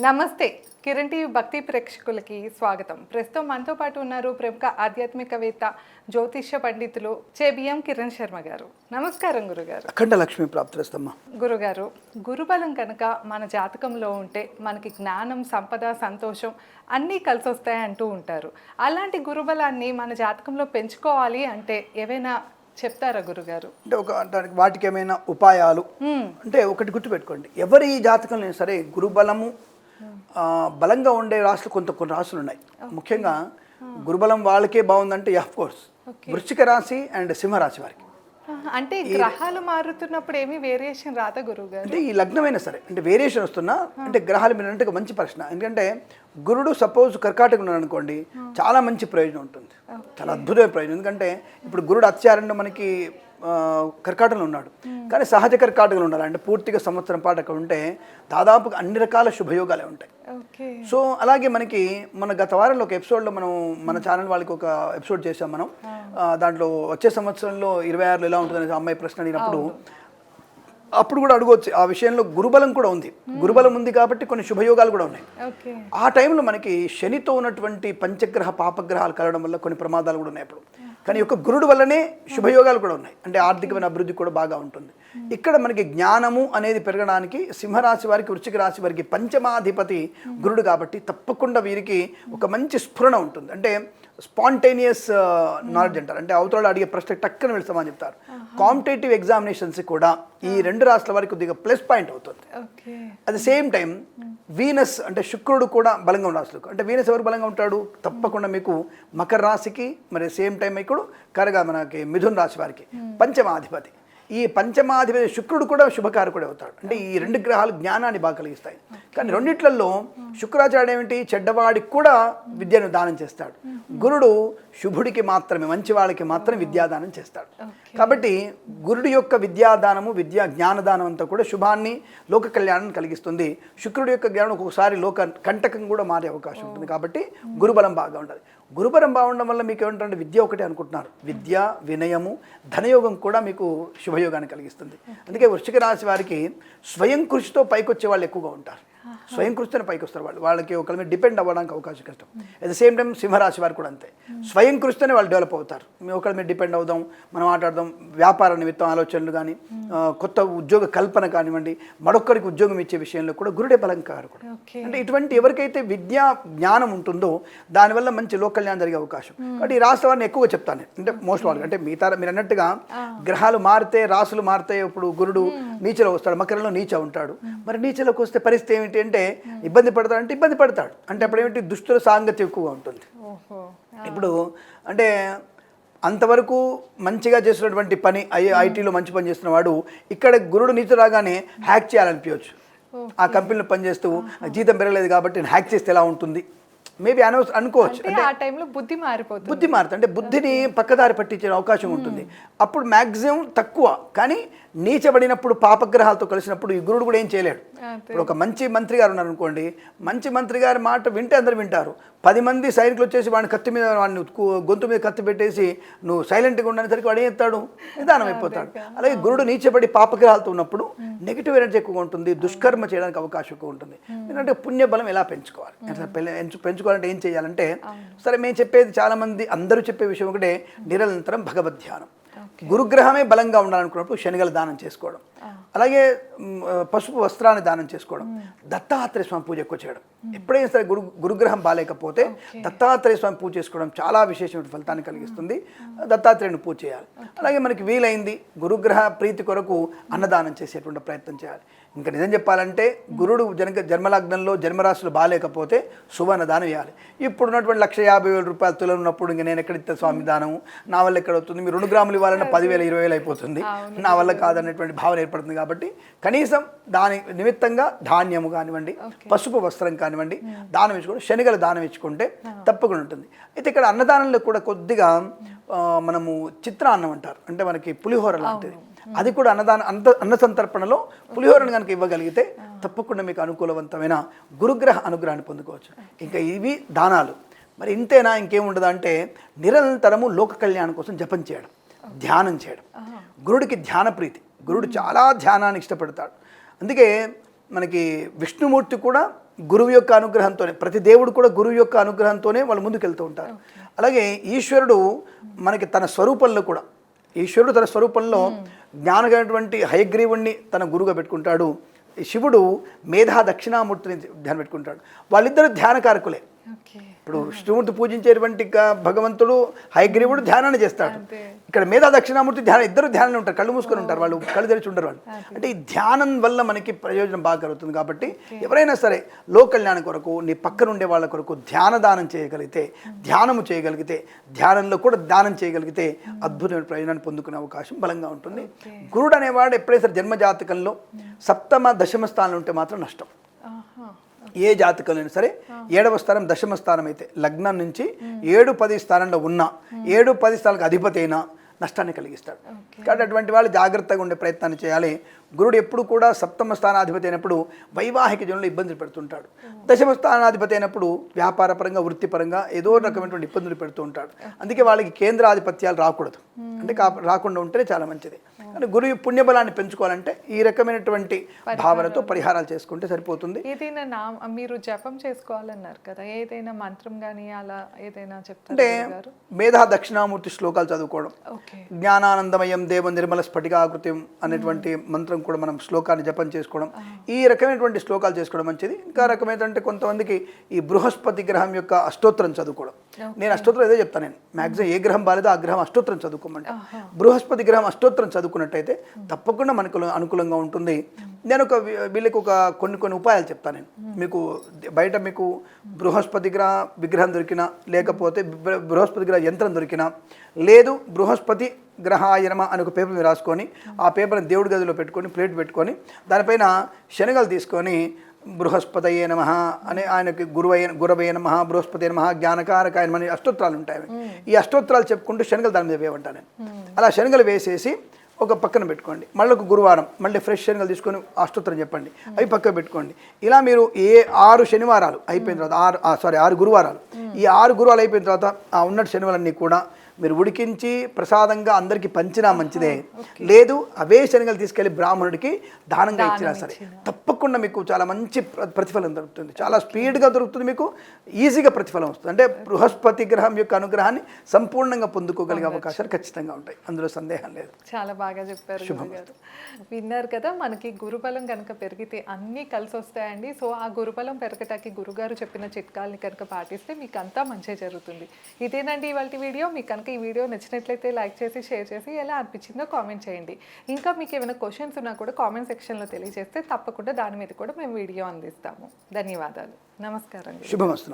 నమస్తే. కిరణ్ టీవీ భక్తి ప్రేక్షకులకి స్వాగతం. ప్రస్తుతం మనతో పాటు ఉన్నారు ప్రముఖ ఆధ్యాత్మికవేత్త జ్యోతిష్య పండితులు చేబిఎం కిరణ్ శర్మ గారు. నమస్కారం గురుగారు. అఖండ లక్ష్మి ప్రాప్తిరస్తమ్మ. గురుగారు గురుబలం కనుక మన జాతకంలో ఉంటే మనకి జ్ఞానం సంపద సంతోషం అన్నీ కలిసి వస్తాయి అంటూ ఉంటారు. అలాంటి గురుబలాన్ని మన జాతకంలో పెంచుకోవాలి అంటే ఏవైనా చెప్తారా గురుగారు? అంటే ఒక దానికి వాటికి ఏమైనా ఉపాయాలు అంటే ఒకటి గుర్తుపెట్టుకోండి. ఎవరి జాతకంలో సరే గురుబలము బలంగా ఉండే రాశులు కొంత కొన్ని రాశులు ఉన్నాయి. ముఖ్యంగా గురుబలం వాళ్ళకే బాగుందంటే ఆఫ్ కోర్స్ వృశ్చిక రాశి అండ్ సింహరాశి వారికి. అంటే గ్రహాలు మారుతున్నప్పుడు ఏమీ వేరియేషన్ రాదా గురుగారు అంటే ఈ లగ్నమైనా సరే అంటే వేరియేషన్ వస్తున్నా అంటే గ్రహాలు మీరు అంటే మంచి ప్రశ్న. ఎందుకంటే గురుడు సపోజ్ కర్కాటకం ఉన్నాడు అనుకోండి చాలా మంచి ప్రయోజనం ఉంటుంది. చాలా అద్భుతమైన ప్రయోజనం. ఎందుకంటే ఇప్పుడు గురుడు అత్యారంలో మనకి కర్కాటకంలో ఉన్నాడు. కానీ సహజ కర్కాటకంలో ఉండాలి. అంటే పూర్తిగా సంవత్సరం పాటు అక్కడ ఉంటే దాదాపుగా అన్ని రకాల శుభయోగాలే ఉంటాయి. సో అలాగే మనకి మన గత వారంలో ఒక ఎపిసోడ్లో మనం మన ఛానల్ వాళ్ళకి ఒక ఎపిసోడ్ చేసాం మనం. దాంట్లో వచ్చే సంవత్సరంలో ఇరవై ఆరులో ఎలా ఉంటుంది అమ్మాయి ప్రశ్న అడిగినప్పుడు అప్పుడు కూడా అడగవచ్చు ఆ విషయంలో గురుబలం కూడా ఉంది. గురుబలం ఉంది కాబట్టి కొన్ని శుభయోగాలు కూడా ఉన్నాయి. ఆ టైంలో మనకి శనితో ఉన్నటువంటి పంచగ్రహ పాపగ్రహాలు కలగడం వల్ల కొన్ని ప్రమాదాలు కూడా ఉన్నాయి అప్పుడు. కానీ యొక్క గురుడు వల్లనే శుభయోగాలు కూడా ఉన్నాయి. అంటే ఆర్థికమైన అభివృద్ధి కూడా బాగా ఉంటుంది. ఇక్కడ మనకి జ్ఞానము అనేది పెరగడానికి సింహరాశి వారికి వృశ్చిక రాశి వారికి పంచమాధిపతి గురుడు కాబట్టి తప్పకుండా వీరికి ఒక మంచి స్ఫురణ ఉంటుంది. అంటే స్పాంటేనియస్ నాలెడ్జ్ అంటారు. అంటే అవతల అడిగే ప్రశ్న టక్కన వెళ్తామని చెప్తారు. కాంపిటేటివ్ ఎగ్జామినేషన్స్ కూడా ఈ రెండు రాష్ట్రాల వారికి కొద్దిగా ప్లస్ పాయింట్ అవుతుంది. At the same time Venus అంటే శుక్రుడు కూడా బలంగా ఉన్న రాశులకు అంటే వీనస్ ఎవరు బలంగా ఉంటాడు? తప్పకుండా మీకు మకర రాశికి మరి సేమ్ టైం ఇక్కడ కరగా మనకి మిథున్ రాశి వారికి పంచమాధిపతి. ఈ పంచమాధిపతి శుక్రుడు కూడా శుభకారకుడు అవుతాడు. అంటే ఈ రెండు గ్రహాలు జ్ఞానాన్ని బాగా కలిగిస్తాయి. కానీ రెండిట్లలో శుక్రాచార్యుడు ఏమిటి? చెడ్డవాడికి కూడా విద్యను దానం చేస్తాడు. గురుడు శుభుడికి మాత్రమే మంచి వాళ్ళకి మాత్రమే విద్యాదానం చేస్తాడు. కాబట్టి గురుడు యొక్క విద్యాదానము విద్యా జ్ఞానదానం అంతా కూడా శుభాన్ని లోక కళ్యాణాన్ని కలిగిస్తుంది. శుక్రుడి యొక్క జ్ఞానం ఒక్కొక్కసారి లోక కంటకం కూడా మారే అవకాశం ఉంటుంది. కాబట్టి గురుబలం బాగా ఉండాలి. గురుబలం బాగుండడం వల్ల మీకు ఏమిటంటే విద్య ఒకటే అనుకుంటున్నారు. విద్య వినయము ధనయోగం కూడా మీకు శుభయోగాన్ని కలిగిస్తుంది. అందుకే వృశ్చిక రాశి వారికి స్వయం కృషితో పైకొచ్చే వాళ్ళు ఎక్కువగా ఉంటారు. స్వయం కృషితోనే పైకి వస్తారు వాళ్ళు. వాళ్ళకి ఒకరి మీద డిపెండ్ అవ్వడానికి అవకాశం కష్టం. అట్ ద సేమ్ టైం సింహరాశి వారు కూడా అంతే. స్వయం కృషితోనే వాళ్ళు డెవలప్ అవుతారు. మేము ఒకరి మీద డిపెండ్ అవుదాం మనం మాట్లాడదాం వ్యాపార నిమిత్తం ఆలోచనలు కానీ ఆ, కొత్త ఉద్యోగ కల్పన కానివ్వండి మరొకరికి ఉద్యోగం ఇచ్చే విషయంలో కూడా గురుడే బలం కారకుడు ఓకే అంటే ఇటువంటి ఎవరికైతే విద్యా జ్ఞానం ఉంటుందో దానివల్ల మంచి లోక కళ్యాణం జరిగే అవకాశం. కాబట్టి ఈ రాష్ట్ర వారిని ఎక్కువగా చెప్తాను. అంటే మోస్ట్ వాళ్ళు అంటే మిగతా మీరు అన్నట్టుగా గ్రహాలు మారితే రాసులు మారితే ఇప్పుడు గురుడు నీచలో వస్తాడు మకరంలో నీచ ఉంటాడు. మరి నీచలోకి వస్తే పరిస్థితి ఏమిటి? అంటే ఇబ్బంది పడతాడు అంటే ఇబ్బంది పడతాడు. అంటే అప్పుడు ఏమిటి? దుష్టుల సాంగత్యం ఎక్కువగా ఉంటుంది. ఇప్పుడు అంటే అంతవరకు మంచిగా చేస్తున్నటువంటి పని ఐ ఐటీలో మంచి పని చేస్తున్న వాడు ఇక్కడ గురుడు నీతి రాగానే హ్యాక్ చేయాలనిపించవచ్చు. ఆ కంపెనీలో పనిచేస్తూ జీతం పెరగలేదు కాబట్టి నేను హ్యాక్ చేస్తే ఎలా ఉంటుంది? మేబీ అనవసరం అనుకోవచ్చు. అంటే ఆ టైంలో బుద్ధి మారిపోతుంది. బుద్ధి మారుతుంది అంటే బుద్ధిని పక్కదారి పట్టించే అవకాశం ఉంటుంది. అప్పుడు మ్యాక్సిమం తక్కువ. కానీ నీచబడినప్పుడు పాపగ్రహాలతో కలిసినప్పుడు ఈ గురుడు కూడా ఏం చేయలేడు. ఇప్పుడు ఒక మంచి మంత్రి గారు ఉన్నారు అనుకోండి మంచి మంత్రి గారి మాట వింటే అందరు వింటారు. పది మంది సైనికులు వచ్చేసి వాడిని కత్తి మీద వాడిని గొంతు మీద కత్తి పెట్టేసి నువ్వు సైలెంట్గా ఉండనేసరికి వాడు ఏం ఎత్తాడు నిదానం అయిపోతాడు. అలాగే గురుడు నీచబడి పాపగ్రహాలతో ఉన్నప్పుడు నెగిటివ్ ఎనర్జీ ఎక్కువగా ఉంటుంది. దుష్కర్మ చేయడానికి అవకాశం ఎక్కువ ఉంటుంది. ఎందుకంటే పుణ్యబలం ఎలా పెంచుకోవాలి? అసలు పెంచుకోవాలంటే ఏం చేయాలంటే సరే మేము చెప్పేది చాలా మంది అందరూ చెప్పే విషయం ఒకటే నిరంతరం భగవద్ ధ్యానం గురుగ్రహమే బలంగా ఉండాలనుకున్నప్పుడు శనిగల దానం చేసుకోవడం. అలాగే పసుపు వస్త్రాన్ని దానం చేసుకోవడం. దత్తాత్రేయ స్వామి పూజ ఎక్కువ చేయడం. ఎప్పుడైనా సరే గురు గురుగ్రహం బాగాలేకపోతే దత్తాత్రేయ స్వామి పూజ చేసుకోవడం చాలా విశేషమైన ఫలితాన్ని కలిగిస్తుంది. దత్తాత్రేయుని పూజ చేయాలి. అలాగే మనకి వీలైంది గురుగ్రహ ప్రీతి కొరకు అన్నదానం చేసేటువంటి ప్రయత్నం చేయాలి. ఇంకా నిజం చెప్పాలంటే గురుడు జనక జన్మలగ్నంలో జన్మరాశులు బాగాలేకపోతే సువర్ణ దానం ఇవ్వాలి ఇప్పుడు ఉన్నటువంటి లక్ష యాభై వేల రూపాయలు తులం ఉన్నప్పుడు ఇంకా నేను ఎక్కడ స్వామి దానం నా వల్ల ఎక్కడ అవుతుంది? మీరు రెండు గ్రాములు ఇవ్వాలన్నా పదివేల ఇరవై వేలు అయిపోతుంది. నా వల్ల కాదనేటువంటి భావన ఏర్పడుతుంది కాబట్టి కనీసం దాని నిమిత్తంగా ధాన్యము కానివ్వండి పసుపు వస్త్రం కానివ్వండి దానం ఇచ్చుకుంటే శనిగల దానం ఇచ్చుకుంటే తప్పకుండా ఉంటుంది. అయితే ఇక్కడ అన్నదానంలో కూడా కొద్దిగా మనము చిత్రాన్నం అంటారు. అంటే మనకి పులిహోర లాంటిది. అది కూడా అన్నదాన అంత అన్న సంతర్పణలో పులిహోరను కనుక ఇవ్వగలిగితే తప్పకుండా మీకు అనుకూలవంతమైన గురుగ్రహ అనుగ్రహాన్ని పొందుకోవచ్చు. ఇంకా ఇవి దానాలు. మరి ఇంతేనా ఇంకేముండదు అంటే నిరంతరము లోక కళ్యాణం కోసం జపం చేయడం ధ్యానం చేయడం. గురుడికి ధ్యాన ప్రీతి. గురుడు చాలా ధ్యానాన్ని ఇష్టపడతాడు. అందుకే మనకి విష్ణుమూర్తి కూడా గురువు యొక్క అనుగ్రహంతోనే ప్రతి దేవుడు కూడా గురువు యొక్క అనుగ్రహంతోనే వాళ్ళు ముందుకు వెళ్తూ ఉంటారు అలాగే ఈశ్వరుడు మనకి తన స్వరూపంలో కూడా ఈశ్వరుడు తన స్వరూపంలో జ్ఞానమైనటువంటి హయగ్రీవుణ్ణి తన గురువుగా పెట్టుకుంటాడు. శివుడు మేధా దక్షిణామూర్తిని ధ్యానం పెట్టుకుంటాడు వాళ్ళిద్దరు ధ్యానకారకులే. ఇప్పుడు విష్ణుమూర్తి పూజించేటువంటి భగవంతుడు హైగ్రీవుడు ధ్యానాన్ని చేస్తాడు. ఇక్కడ మేధా దక్షిణామూర్తి ధ్యానం ఇద్దరు ధ్యానంలో ఉంటారు కళ్ళు మూసుకొని ఉంటారు వాళ్ళు కళ్ళు తెరిచి ఉండరు వాళ్ళు. అంటే ఈ ధ్యానం వల్ల మనకి ప్రయోజనం బాగా కలుగుతుంది కాబట్టి ఎవరైనా సరే లోక కళ్యాణం కొరకు నీ పక్కన ఉండే వాళ్ళ కొరకు ధ్యాన దానం చేయగలిగితే ధ్యానము చేయగలిగితే ధ్యానంలో కూడా దానం చేయగలిగితే అద్భుతమైన ప్రయోజనాన్ని పొందుకునే అవకాశం బలంగా ఉంటుంది. గురుడు అనేవాడు ఎప్పుడైతే సరే జన్మ జాతకంలో సప్తమ దశమ స్థానంలో ఉంటే మాత్రం నష్టం. ఏ జాతకంలో సరే ఏడవ స్థానం దశమ స్థానం అయితే లగ్నం నుంచి ఏడు పది స్థానంలో ఉన్న ఏడు పది స్థానాలకు అధిపతి అయినా నష్టాన్ని కలిగిస్తాడు. కాబట్టి అటువంటి వాళ్ళు జాగ్రత్తగా ఉండే ప్రయత్నాన్ని చేయాలి. గురుడు ఎప్పుడు కూడా సప్తమ స్థానాధిపతి అయినప్పుడు వైవాహిక జనులు ఇబ్బందులు పెడుతుంటాడు. దశమ స్థానాధిపతి అయినప్పుడు వ్యాపార పరంగా వృత్తిపరంగా ఏదో రకమైనటువంటి ఇబ్బందులు పెడుతూ ఉంటాడు. అందుకే వాళ్ళకి కేంద్రాధిపత్యాలు రాకూడదు. అంటే రాకుండా ఉంటేనే చాలా మంచిది. కానీ గురువు పుణ్యబలాన్ని పెంచుకోవాలంటే ఈ రకమైనటువంటి భావనతో పరిహారాలు చేసుకుంటే సరిపోతుంది. ఏదైనా నా మీరు జపం చేసుకోవాలన్నారు కదా ఏదైనా మంత్రం కానీ అలా ఏదైనా చెప్తారా అంటే మేధా దక్షిణామూర్తి శ్లోకాలు చదువుకోవడం. జ్ఞానానందమయం దేవ నిర్మల స్ఫటికాకృతి అనేటువంటి మంత్రం కూడా మనం శ్లోకాన్ని జపం చేసుకోవడం ఈ రకమైనటువంటి శ్లోకాలు చేసుకోవడం మంచిది. ఇంకా రకమైనటువంటి కొంతమందికి ఈ బృహస్పతి గ్రహం యొక్క అష్టోత్తరం చదువుకోవడం. నేను అష్టోత్తరం ఏదో చెప్తాను నేను. మ్యాక్సిమం ఏ గ్రహం బాలేదో ఆ గ్రహం అష్టోత్తరం చదువుకోమంటే బృహస్పతి గ్రహం అష్టోత్తరం చదువుకున్నట్టయితే తప్పకుండా మనకు అనుకూలంగా ఉంటుంది. నేను ఒక వీళ్ళకి ఒక కొన్ని కొన్ని ఉపాయాలు చెప్తాను నేను. మీకు బయట మీకు బృహస్పతి గ్రహ విగ్రహం దొరికినా లేకపోతే బృహస్పతి గ్రహ యంత్రం దొరికినా లేదు బృహస్పతి గ్రహాయనమ అని ఒక పేపర్ మీద రాసుకొని ఆ పేపర్ని దేవుడి గదిలో పెట్టుకొని ప్లేట్ పెట్టుకొని దానిపైన శనగలు తీసుకొని బృహస్పతయే నమ అని ఆయనకి గురువయ గురవయ నమ బృహస్పతి నమ జ్ఞానకారకాయ నమ అని అష్టోత్తరాలు ఉంటాయి. ఈ అష్టోత్తరాలు చెప్పుకుంటూ శనగలు దాని మీద వేయమంటాను నేను. అలా శనగలు వేసేసి ఒక పక్కన పెట్టుకోండి. మళ్ళీ ఒక గురువారం మళ్ళీ ఫ్రెష్ శనగలు తీసుకొని అష్టోత్తరం చెప్పండి. అవి పక్కన పెట్టుకోండి. ఇలా మీరు ఏ ఆరు శనివారాలు అయిపోయిన తర్వాత ఆరు సారీ ఆరు గురువారాలు. ఈ ఆరు గురువాలు అయిపోయిన తర్వాత ఆ ఉన్న శనివాలన్నీ కూడా మీరు ఉడికించి ప్రసాదంగా అందరికీ పంచినా మంచిదే. లేదు అవే శనగలు తీసుకెళ్ళి బ్రాహ్మణుడికి దానంగా ఇచ్చినా సరే. తప్పకుండా మీకు చాలా మంచి ప్ర- ప్రతిఫలం దొరుకుతుంది. చాలా స్పీడ్గా దొరుకుతుంది మీకు ఈజీగా ప్రతిఫలం వస్తుంది. అంటే బృహస్పతి గ్రహం యొక్క అనుగ్రహాన్ని సంపూర్ణంగా పొందుకోగలిగే అవకాశాలు ఖచ్చితంగా ఉంటాయి. అందులో సందేహం లేదు. చాలా బాగా చెప్పారు గురుగారు. విన్నారు కదా మనకి గురుబలం కనుక పెరిగితే అన్నీ కలిసి వస్తాయండి. సో ఆ గురుబలం పెరగటానికి గురుగారు చెప్పిన చిట్కాల్ని కనుక పాటిస్తే మీకు అంతా మంచి జరుగుతుంది. ఇదేనండి ఇవాళ వీడియో. మీకు కనుక ఈ వీడియో నచ్చినట్లయితే లైక్ చేసి షేర్ చేసి ఎలా అనిపించిందో కామెంట్ చేయండి. ఇంకా మీకు ఏమైనా క్వశ్చన్స్ ఉన్నా కూడా కామెంట్ సెక్షన్లో తెలియజేస్తే తప్పకుండా దాని మీద కూడా మేము వీడియో అందిస్తాము. ధన్యవాదాలు. నమస్కారం శుభమస్తు